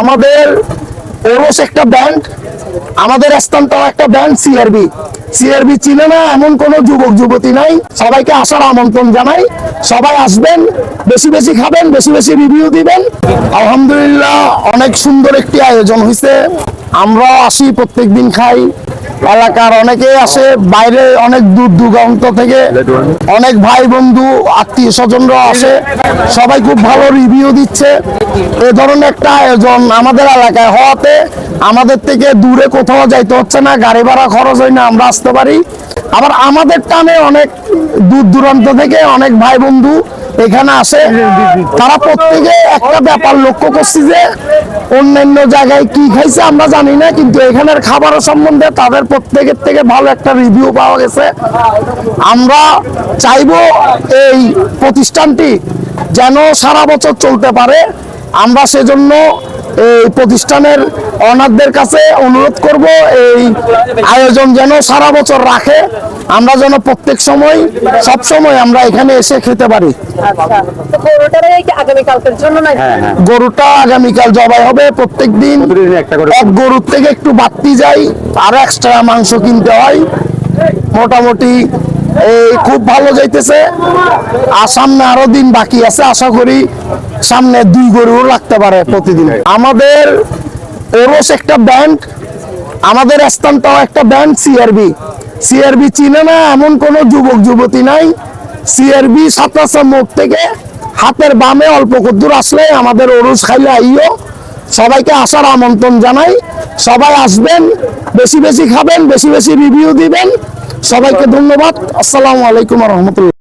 আমাদের ওরস একটা ব্যান্ড, আমাদের স্থানটাও একটা ব্যান্ড সিআরবি সিআরবি চিনে না, এমন কোন যুবক, যুবতী নাই। সবাইকে আসার আমন্ত্রণ জানাই। সবাই আসবেন, বেশি বেশি খাবেন, বেশি বেশি রিভিউ দিবেন। আলহামদুলিল্লাহ, অনেক সুন্দর একটি আয়োজন হয়েছে আমরাও আসি প্রত্যেক দিন খাই। এলাকার অনেকেই আসে, বাইরে অনেক দূর দূরান্ত থেকে। অনেক ভাই বন্ধু, আত্মীয় স্বজনরা আসে। সবাই খুব ভালো রিভিউ দিচ্ছে। এ ধরনের একটা আয়োজন আমাদের এলাকায় হওয়াতে আমাদের থেকে দূরে কোথাও যাইতে হচ্ছে না, গাড়ি ভাড়া খরচ হয় না, আমরা আসতে পারি। আবার আমাদের টানে অনেক দূর দূরান্ত থেকে অনেক ভাই বন্ধু এখানে আসে। তারা প্রত্যেকে একটা ব্যাপার লক্ষ্য করছি যে অন্যান্য জায়গায় কি খাইছে আমরা জানি না, কিন্তু এখানের খাবার সম্বন্ধে তাদের প্রত্যেকের থেকে ভালো একটা রিভিউ পাওয়া গেছে। আমরা চাইব এই প্রতিষ্ঠানটি যেন সারা বছর চলতে পারে। আমরা সেজন্য এই প্রতিষ্ঠানের অনারদের কাছে অনুরোধ করব এই আয়োজন যেন সারা বছর রাখে। আমরা যেন প্রত্যেক সময় সব সময় আমরা এখানে এসে খেতে পারি। আচ্ছা তো গরুটারে কি আগামীকালকের জন্য না গরুটা আগামীকাল জবাই হবে প্রত্যেক দিন। প্রতিদিন একটা করে এক গরুর থেকে একটু বাড়তি যাই আর এক্সট্রা মাংস কিনতে হয়। মোটামুটি এই খুব ভালো যাইতেছে। আর সামনে আরও দিন বাকি আছে আশা করি সামনে দুই গরু রাখতে পারে প্রতিদিন। আমাদের ওরস একটা ব্যান্ড আমাদের স্থানটাও একটা ব্যান্ড সিআরবি সিআরবি চিনে না এমন কোন যুবক যুবতী নাই। সিআরবি সাতাশা মোড় থেকে হাতের বামে অল্প কদ্দুর আসলে আমাদের ওরস খাইলে আইও। সবাইকে আসার আমন্ত্রণ জানাই। সবাই আসবেন বেশি বেশি খাবেন বেশি বেশি রিভিউ দিবেন। সবাইকে ধন্যবাদ। আসসালামু আলাইকুম রহমতুল্লাহ।